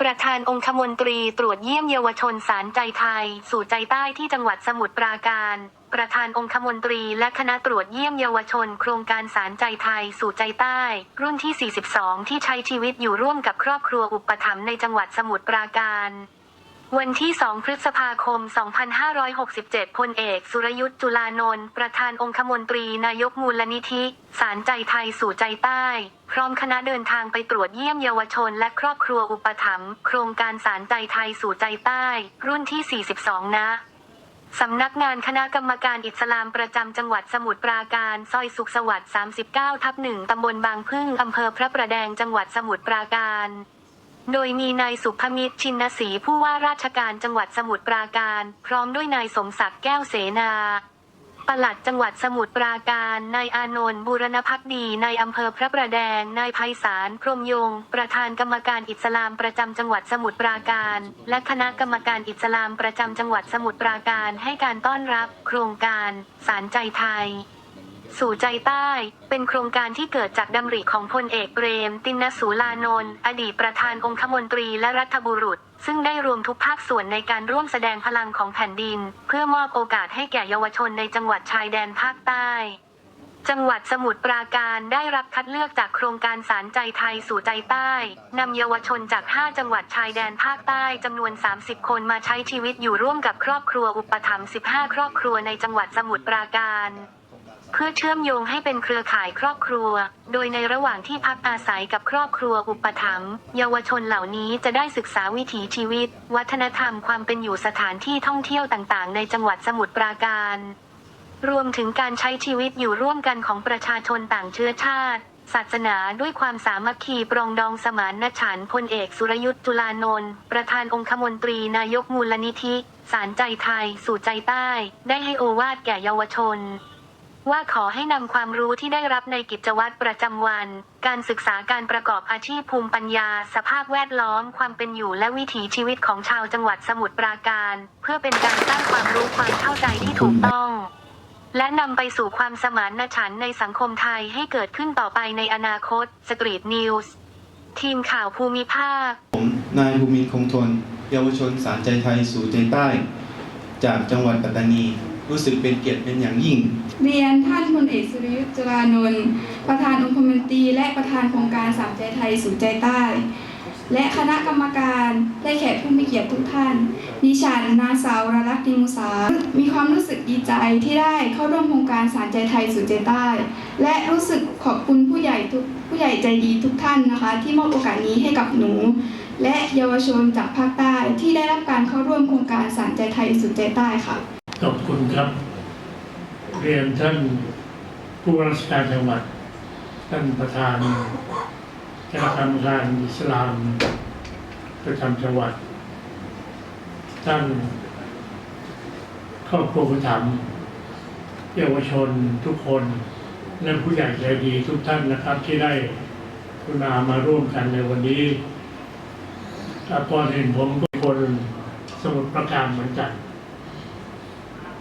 ประธานองคมนตรีตรวจเยี่ยมเยาวชนสารใจไทย สู่ใจใต้ที่จังหวัดสมุทรปราการ ประธานองคมนตรีและคณะตรวจเยี่ยมเยาวชน โครงการสารใจไทย สู่ใจใต้ รุ่นที่ 42 ที่ใช้ชีวิตอยู่ร่วมกับครอบครัวอุปถัมภ์ในจังหวัดสมุทรปราการ วันที่ 2 พฤษภาคม 2567 พลเอก สุรยุทธ์จุลานนท์ประธานองคมนตรีนายกมูลนิธิ สารใจไทยสู่ใจใต้ พร้อมคณะเดินทางไปตรวจเยี่ยมเยาวชนและครอบครัวอุปถัมภ์โครงการสารใจไทยสู่ใจใต้ รุ่นที่ 42 นะสำนักงานคณะกรรมการอิสลามประจำจังหวัดสมุทรปราการ ซอยสุขสวัสดิ์ 39 ทับหนึ่งตำบลบางพึ่ง อำเภอพระประแดง จังหวัดสมุทรปราการ โดยมีนายสุภมิตรชินศรีผู้ว่าราชการจังหวัดสมุทรปราการ พร้อมด้วยนายสมศักดิ์แก้วเสนาปลัดจังหวัดสมุทรปราการ นายอานนท์บูรณพักดี นายอำเภอพระประแดง นายไพศาล พรมยง ประธานกรรมการอิสลามประจำจังหวัดสมุทรปราการ และคณะกรรมการอิสลามประจำจังหวัดสมุทรปราการให้การต้อนรับ โครงการ สารใจไทย สู่ใจใต้ เป็นโครงการที่เกิดจากดำริของพลเอกเปรม ตินสูลานนท์อดีตประธานองคมนตรีและรัฐบุรุษ ซึ่งได้รวมทุกภาคส่วนในการร่วมแสดงพลังของแผ่นดิน เพื่อมอบโอกาสให้แก่เยาวชนในจังหวัดชายแดนภาคใต้ จังหวัดสมุทรปราการได้รับคัดเลือกจากโครงการสารใจไทยสู่ใจใต้นำเยาวชนจาก 5 จังหวัดชายแดนภาคใต้จำนวน 30 คนมาใช้ชีวิตอยู่ร่วมกับครอบครัวอุปถัมภ์15 ครอบครัวในจังหวัดสมุทรปราการ เพื่อเชื่อมโยงให้เป็นเครือข่ายครอบครัว โดยในระหว่างที่พักอาศัยกับครอบครัวอุปถัมภ์เยาวชนเหล่านี้จะได้ศึกษาวิถีชีวิต วัฒนธรรมความเป็นอยู่สถานที่ท่องเที่ยวต่างๆ ในจังหวัดสมุทรปราการ รวมถึงการใช้ชีวิตอยู่ร่วมกันของประชาชนต่างเชื้อชาติศาสนาด้วยความสามัคคีปรองดองสมานฉันท์พลเอกสุรยุทธ์จุลานนท์ประธานองคมนตรีนายกมูลนิธิ สารใจไทย สู่ใจใต้ ได้ให้โอวาทแก่เยาวชน ว่าขอให้นำความรู้ที่ได้รับในกิจวัตรประจำวัน การศึกษาการประกอบอาชีพภูมิปัญญา สภาพแวดล้อม ความเป็นอยู่และวิถีชีวิตของชาวจังหวัดสมุทรปราการ เพื่อเป็นการสร้างความรู้ความเข้าใจที่ถูกต้อง และนำไปสู่ความสมานฉันท์ในสังคมไทยให้เกิดขึ้นต่อไปในอนาคตสตรีทนิวส์ทีมข่าวภูมิภาค ผมนายภูมินคงทน เยาวชนสารใจไทยสู่ใจใต้ จากจังหวัดปัตตานี รู้สึกเป็นเกียรติเป็นอย่างยิ่ง เรียนท่านพลเอกสุริยุทธ์จุลานนท์ประธานองคมนตรีและประธานโครงการสามใจไทยสู่ใจใต้ และคณะกรรมการและแขกผู้มีเกียรติทุกท่านดิฉันนางสาวรลักษณ์ดิมุสา มีความรู้สึกดีใจที่ได้เข้าร่วมโครงการสารใจไทยสู่ใจใต้ และรู้สึกขอบคุณผู้ใหญ่ทุกผู้ใหญ่ใจดีทุกท่านนะคะ ที่มอบโอกาสนี้ให้กับหนู และเยาวชนจากภาคใต้ที่ได้รับการเข้าร่วมโครงการสารใจไทยสู่ใจใต้ค่ะ ขอบคุณครับ เรียนท่านผู้ว่าราชการจังหวัด ท่านประธานคณะกรรมการอิสลามประจำจังหวัด ท่านครอบครัวผู้ถมเยาวชนทุกคนและผู้ใหญ่ใจดีทุกท่านนะครับ ที่ได้คุณามาร่วมกันในวันนี้ก่อนเห็นผมก็คนสมุทรปราการเหมือนกัน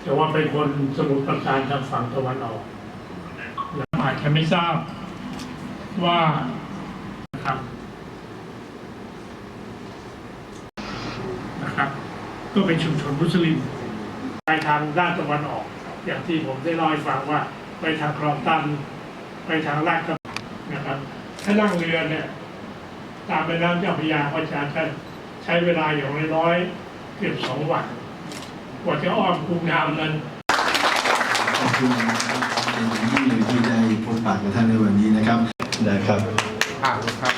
แต่ว่าเป็นคนสมุทรปราการทางฝั่งตะวันออกอาจจะไม่ทราบว่านะครับนะครับ ก็เป็นชุมชนมุสลิมไปทางด้านตะวันออก อย่างที่ผมได้เล่าให้ฟังว่า ไปทางคลองตัน ไปทางลาดกระบังนะครับ ถ้านั่งเรือเนี่ย ตามแม่น้ำเจ้าพระยาก็จะใช้เวลาอย่างน้อยๆเกือบสองวัน กว่าจะอ้อมคูน้ำนั้นขอบคุณนะครับเป็นอย่างยิ่งเลยที่ได้พบปะกับท่านในวันนี้นะครับนะครับและภาษีแล้วด้วยค่ะ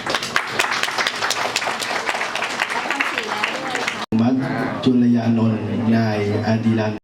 มัดจุลยานนท์นายอาดีลาน